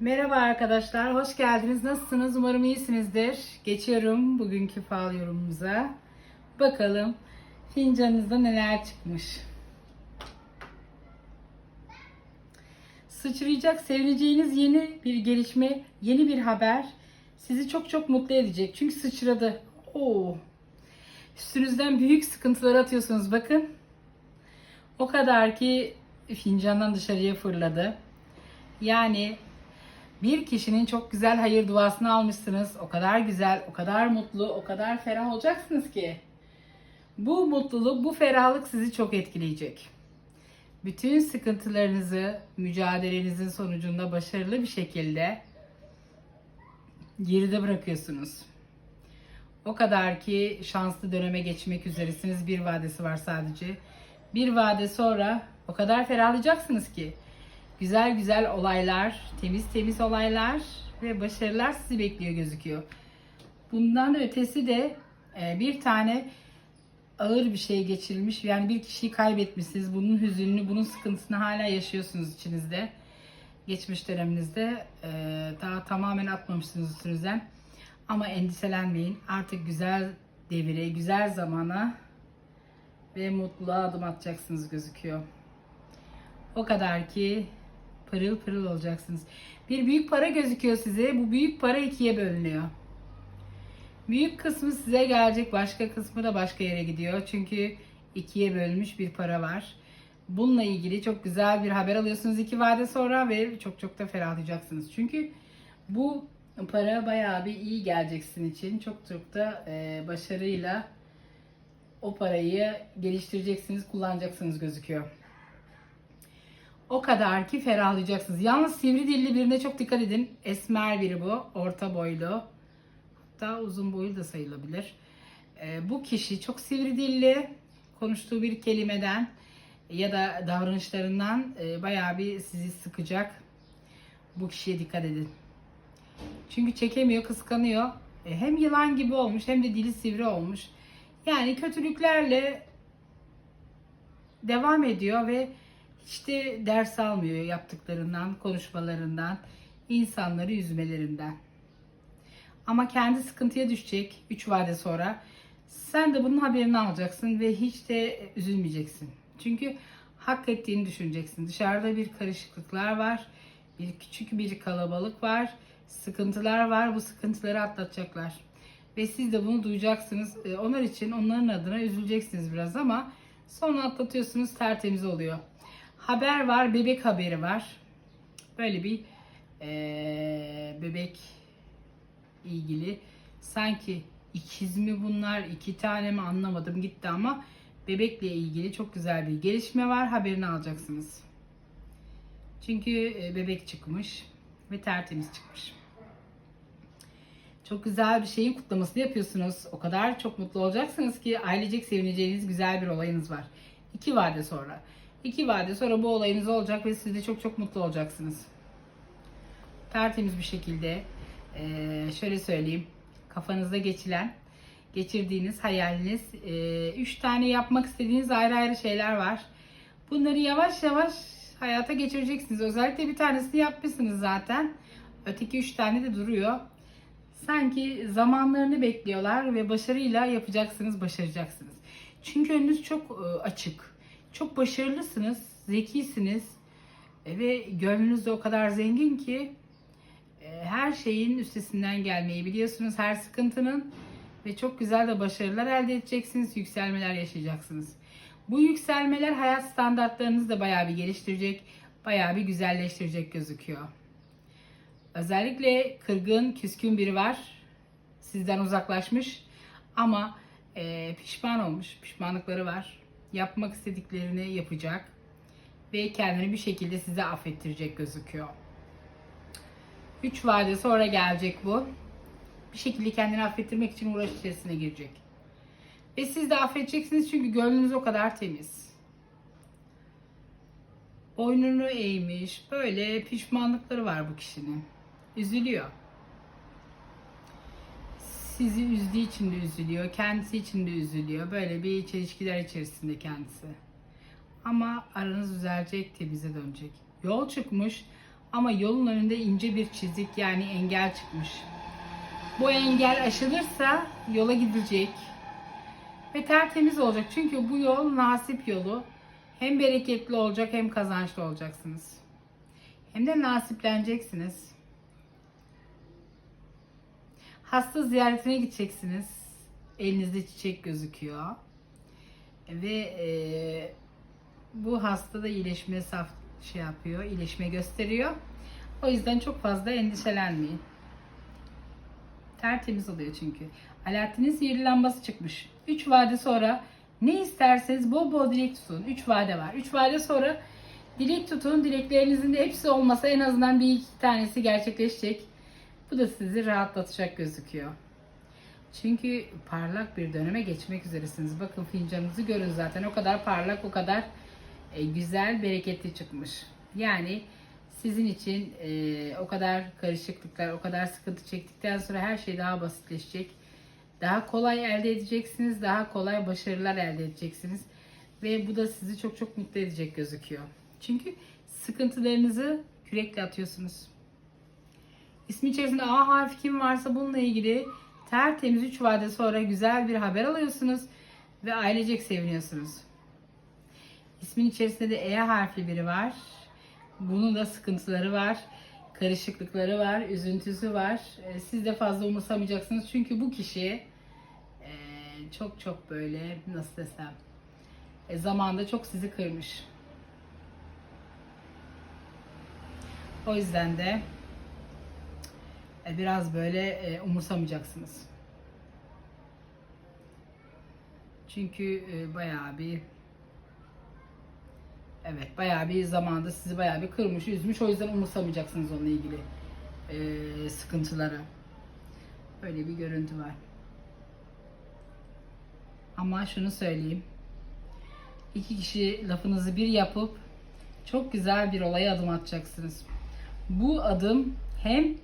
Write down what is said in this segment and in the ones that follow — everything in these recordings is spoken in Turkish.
Merhaba arkadaşlar, hoş geldiniz. Nasılsınız? Umarım iyisinizdir. Geçiyorum bugünkü fal yorumumuza. Bakalım fincanınızda neler çıkmış. Sıçrayacak, sevineceğiniz yeni bir gelişme, yeni bir haber sizi çok çok mutlu edecek. Çünkü sıçradı. Oo. Üstünüzden büyük sıkıntılar atıyorsunuz bakın. O kadar ki fincandan dışarıya fırladı. Yani bir kişinin çok güzel hayır duasını almışsınız. O kadar güzel, o kadar mutlu, o kadar ferah olacaksınız ki. Bu mutluluk, bu ferahlık sizi çok etkileyecek. Bütün sıkıntılarınızı, mücadelenizin sonucunda başarılı bir şekilde geride bırakıyorsunuz. O kadar ki şanslı döneme geçmek üzeresiniz. Bir vadesi var sadece. Bir vade sonra o kadar ferahlayacaksınız ki güzel güzel olaylar, temiz temiz olaylar ve başarılar sizi bekliyor gözüküyor. Bundan ötesi de e, bir tane ağır bir şey geçirilmiş. Yani bir kişiyi kaybetmişsiniz. Bunun hüzününü, bunun sıkıntısını hala yaşıyorsunuz içinizde. Geçmiş döneminizde e, daha tamamen atmamışsınız üstünüzden. Ama endişelenmeyin. Artık güzel devire, güzel zamana ve mutluluğa adım atacaksınız gözüküyor. O kadar ki pırıl pırıl olacaksınız. Bir büyük para gözüküyor size. Bu büyük para ikiye bölünüyor. Büyük kısmı size gelecek, başka kısmı da başka yere gidiyor. Çünkü ikiye bölünmüş bir para var. Bununla ilgili çok güzel bir haber alıyorsunuz iki vade sonra ve çok çok da ferahlayacaksınız. Çünkü bu para bayağı bir iyi gelecek sizin için. Çok çok da e, başarıyla o parayı geliştireceksiniz, kullanacaksınız gözüküyor. O kadar ki ferahlayacaksınız. Yalnız sivri dilli birine çok dikkat edin. Esmer biri bu. Orta boylu. Hatta uzun boylu da sayılabilir. Ee, bu kişi çok sivri dilli. Konuştuğu bir kelimeden ya da davranışlarından e, bayağı bir sizi sıkacak. Bu kişiye dikkat edin. Çünkü çekemiyor, kıskanıyor. E, hem yılan gibi olmuş hem de dili sivri olmuş. Yani kötülüklerle devam ediyor ve de ders almıyor yaptıklarından, konuşmalarından, insanları üzmelerinden. Ama kendi sıkıntıya düşecek 3 vade sonra. Sen de bunun haberini alacaksın ve hiç de üzülmeyeceksin. Çünkü hak ettiğini düşüneceksin. Dışarıda bir karışıklıklar var. Bir küçük bir kalabalık var. Sıkıntılar var. Bu sıkıntıları atlatacaklar. Ve siz de bunu duyacaksınız. E, Onlar için onların adına üzüleceksiniz biraz ama sonra atlatıyorsunuz tertemiz oluyor. Haber var, bebek haberi var. Böyle bir eee, bebek ilgili. Sanki ikiz mi bunlar, iki tane mi anlamadım gitti ama bebekle ilgili çok güzel bir gelişme var. Haberini alacaksınız. Çünkü e, bebek çıkmış ve tertemiz çıkmış. Çok güzel bir şeyin kutlamasını yapıyorsunuz. O kadar çok mutlu olacaksınız ki ailecek sevineceğiniz güzel bir olayınız var. İki vade sonra. İki vade sonra bu olayınız olacak ve siz de çok çok mutlu olacaksınız. Tertemiz bir şekilde eee, şöyle söyleyeyim. Kafanızda geçilen, geçirdiğiniz hayaliniz, eee, üç tane yapmak istediğiniz ayrı ayrı şeyler var. Bunları yavaş yavaş hayata geçireceksiniz. Özellikle bir tanesini yapmışsınız zaten. Öteki üç tane de duruyor. Sanki zamanlarını bekliyorlar ve başarıyla yapacaksınız, başaracaksınız. Çünkü önünüz çok e, açık. Çok başarılısınız, zekisiniz e, ve gönlünüz de o kadar zengin ki e, her şeyin üstesinden gelmeyi biliyorsunuz, her sıkıntının ve çok güzel de başarılar elde edeceksiniz, yükselmeler yaşayacaksınız. Bu yükselmeler hayat standartlarınızı da bayağı bir geliştirecek, bayağı bir güzelleştirecek gözüküyor. Özellikle kırgın, küskün biri var. Sizden uzaklaşmış ama e, pişman olmuş. Pişmanlıkları var. Yapmak istediklerini yapacak ve kendini bir şekilde size affettirecek gözüküyor. 3 vade sonra gelecek bu. Bir şekilde kendini affettirmek için uğraş içerisine girecek. Ve siz de affedeceksiniz çünkü gönlünüz o kadar temiz. Boynunu eğmiş, böyle pişmanlıkları var bu kişinin. Üzülüyor. Sizi üzdüğü için de üzülüyor, kendisi için de üzülüyor. Böyle bir çelişkiler içerisinde kendisi. Ama aranız düzelecek, temize dönecek. Yol çıkmış ama yolun önünde ince bir çizik yani engel çıkmış. Bu engel aşılırsa yola gidilecek ve tertemiz olacak. Çünkü bu yol nasip yolu. Hem bereketli olacak hem kazançlı olacaksınız. Hem de nasipleneceksiniz. Hasta ziyaretine gideceksiniz. Elinizde çiçek gözüküyor. Ve e, bu hasta da iyileşme saf şey yapıyor, iyileşme gösteriyor. O yüzden çok fazla endişelenmeyin. Tertemiz oluyor çünkü. Alaaddin'in sihirli lambası çıkmış. 3 vade sonra ne isterseniz bol bol dilek tutun. 3 vade var. 3 vade sonra dilek tutun. Dileklerinizin de hepsi olmasa en azından bir iki tanesi gerçekleşecek. Bu da sizi rahatlatacak gözüküyor. Çünkü parlak bir döneme geçmek üzeresiniz. Bakın fincanınızı görün zaten. O kadar parlak, o kadar e, güzel, bereketli çıkmış. Yani sizin için e, o kadar karışıklıklar, o kadar sıkıntı çektikten sonra her şey daha basitleşecek. Daha kolay elde edeceksiniz, daha kolay başarılar elde edeceksiniz. Ve bu da sizi çok çok mutlu edecek gözüküyor. Çünkü sıkıntılarınızı kürekle atıyorsunuz. İsmi içerisinde A harfi kim varsa bununla ilgili tertemiz 3 vade sonra güzel bir haber alıyorsunuz ve ailecek seviniyorsunuz. İsmin içerisinde de E harfli biri var. Bunun da sıkıntıları var, karışıklıkları var, üzüntüsü var. E, Siz de fazla umursamayacaksınız çünkü bu kişi e, çok çok böyle nasıl desem e, zamanda çok sizi kırmış. O yüzden de biraz böyle e, umursamayacaksınız. Çünkü e, bayağı bir evet bayağı bir zamanda sizi bayağı bir kırmış, üzmüş. O yüzden umursamayacaksınız onunla ilgili e, sıkıntıları. Böyle bir görüntü var. Ama şunu söyleyeyim. İki kişi lafınızı bir yapıp çok güzel bir olaya adım atacaksınız. Bu adım hem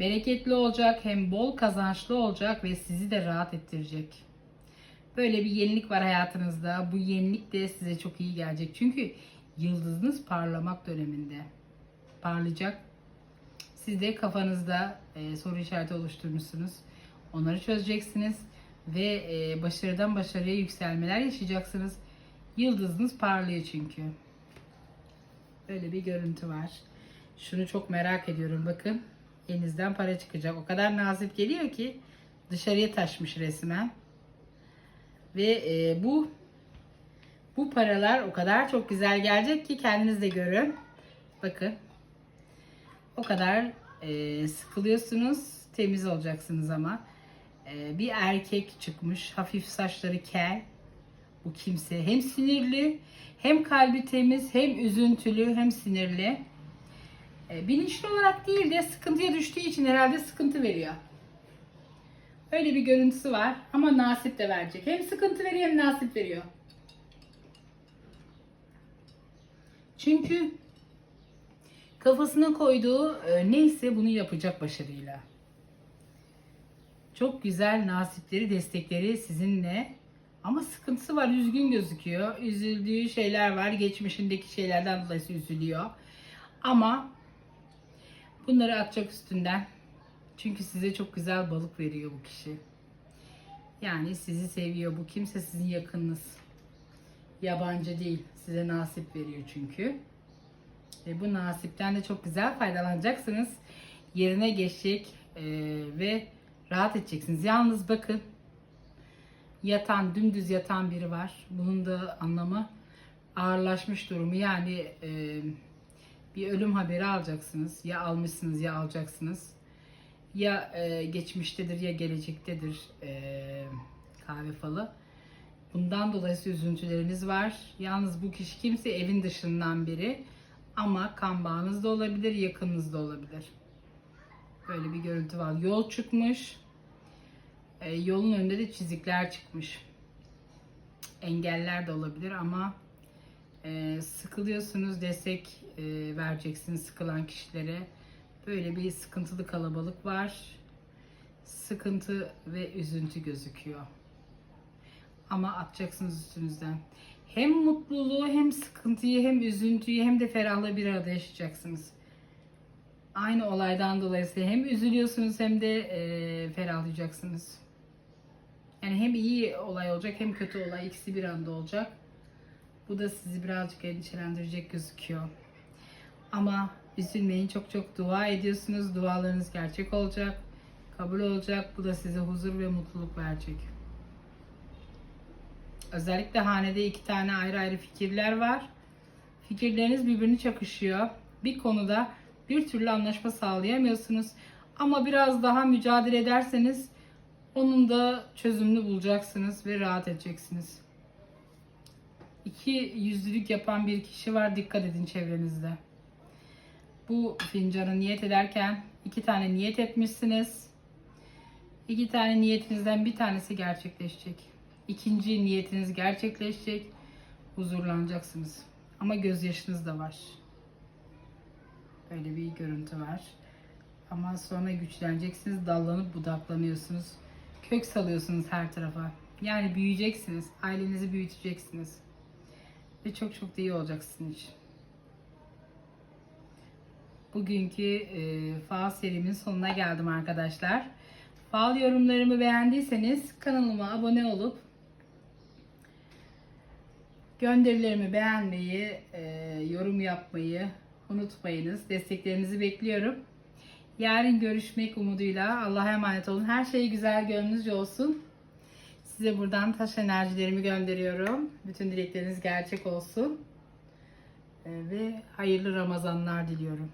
bereketli olacak hem bol kazançlı olacak ve sizi de rahat ettirecek. Böyle bir yenilik var hayatınızda. Bu yenilik de size çok iyi gelecek. Çünkü yıldızınız parlamak döneminde. Parlayacak. Siz de kafanızda e, soru işareti oluşturmuşsunuz. Onları çözeceksiniz ve e, başarıdan başarıya yükselmeler yaşayacaksınız. Yıldızınız parlıyor çünkü. Böyle bir görüntü var. Şunu çok merak ediyorum bakın. Elinizden para çıkacak. O kadar nazik geliyor ki dışarıya taşmış resmen. Ve e, bu bu paralar o kadar çok güzel gelecek ki kendiniz de görün. Bakın. O kadar e, sıkılıyorsunuz. Temiz olacaksınız ama. E, bir erkek çıkmış. Hafif saçları kel. Bu kimse hem sinirli hem kalbi temiz hem üzüntülü hem sinirli. E, bilinçli olarak değil de sıkıntıya düştüğü için herhalde sıkıntı veriyor. Öyle bir görüntüsü var ama nasip de verecek. Hem sıkıntı veriyor hem nasip veriyor. Çünkü kafasına koyduğu e, neyse bunu yapacak başarıyla. Çok güzel nasipleri, destekleri sizinle. Ama sıkıntısı var, üzgün gözüküyor. Üzüldüğü şeyler var, geçmişindeki şeylerden dolayı üzülüyor. Ama bunları atacak üstünden. Çünkü size çok güzel balık veriyor bu kişi. Yani sizi seviyor. Bu kimse sizin yakınınız. Yabancı değil. Size nasip veriyor çünkü. Ve bu nasipten de çok güzel faydalanacaksınız. Yerine geçecek e, ve rahat edeceksiniz. Yalnız bakın yatan, dümdüz yatan biri var. Bunun da anlamı ağırlaşmış durumu. Yani e, bir ölüm haberi alacaksınız. Ya almışsınız ya alacaksınız. Ya e, geçmiştedir ya gelecektedir e, kahve falı. Bundan dolayı üzüntüleriniz var. Yalnız bu kişi kimse evin dışından biri. Ama kan bağınız da olabilir, yakınınız da olabilir. Böyle bir görüntü var. Yol çıkmış. e, yolun önünde de çizikler çıkmış. Engeller de olabilir ama e, sıkılıyorsunuz destek e, vereceksiniz sıkılan kişilere. Böyle bir sıkıntılı kalabalık var. Sıkıntı ve üzüntü gözüküyor. Ama atacaksınız üstünüzden. Hem mutluluğu hem sıkıntıyı hem üzüntüyü hem de ferahlığı bir arada yaşayacaksınız. Aynı olaydan dolayı hem üzülüyorsunuz hem de e, ferahlayacaksınız. Yani hem iyi olay olacak hem kötü olay ikisi bir anda olacak. Bu da sizi birazcık endişelendirecek gözüküyor. Ama üzülmeyin çok çok dua ediyorsunuz. Dualarınız gerçek olacak. Kabul olacak. Bu da size huzur ve mutluluk verecek. Özellikle hanede iki tane ayrı ayrı fikirler var. Fikirleriniz birbirini çakışıyor. Bir konuda bir türlü anlaşma sağlayamıyorsunuz. Ama biraz daha mücadele ederseniz onun da çözümünü bulacaksınız ve rahat edeceksiniz. İki yüzlülük yapan bir kişi var. Dikkat edin çevrenizde. Bu fincanı niyet ederken iki tane niyet etmişsiniz. İki tane niyetinizden bir tanesi gerçekleşecek. İkinci niyetiniz gerçekleşecek. Huzurlanacaksınız. Ama gözyaşınız da var. Böyle bir görüntü var. Ama sonra güçleneceksiniz. Dallanıp budaklanıyorsunuz. Kök salıyorsunuz her tarafa. Yani büyüyeceksiniz. Ailenizi büyüteceksiniz. Ve çok çok da iyi olacak sizin için. Bugünkü e, fal serimin sonuna geldim arkadaşlar. Fal yorumlarımı beğendiyseniz kanalıma abone olup gönderilerimi beğenmeyi, e, yorum yapmayı unutmayınız. Desteklerinizi bekliyorum. Yarın görüşmek umuduyla Allah'a emanet olun. Her şey güzel gönlünüzce olsun. Size buradan taş enerjilerimi gönderiyorum. Bütün dilekleriniz gerçek olsun. E, ve hayırlı Ramazanlar diliyorum.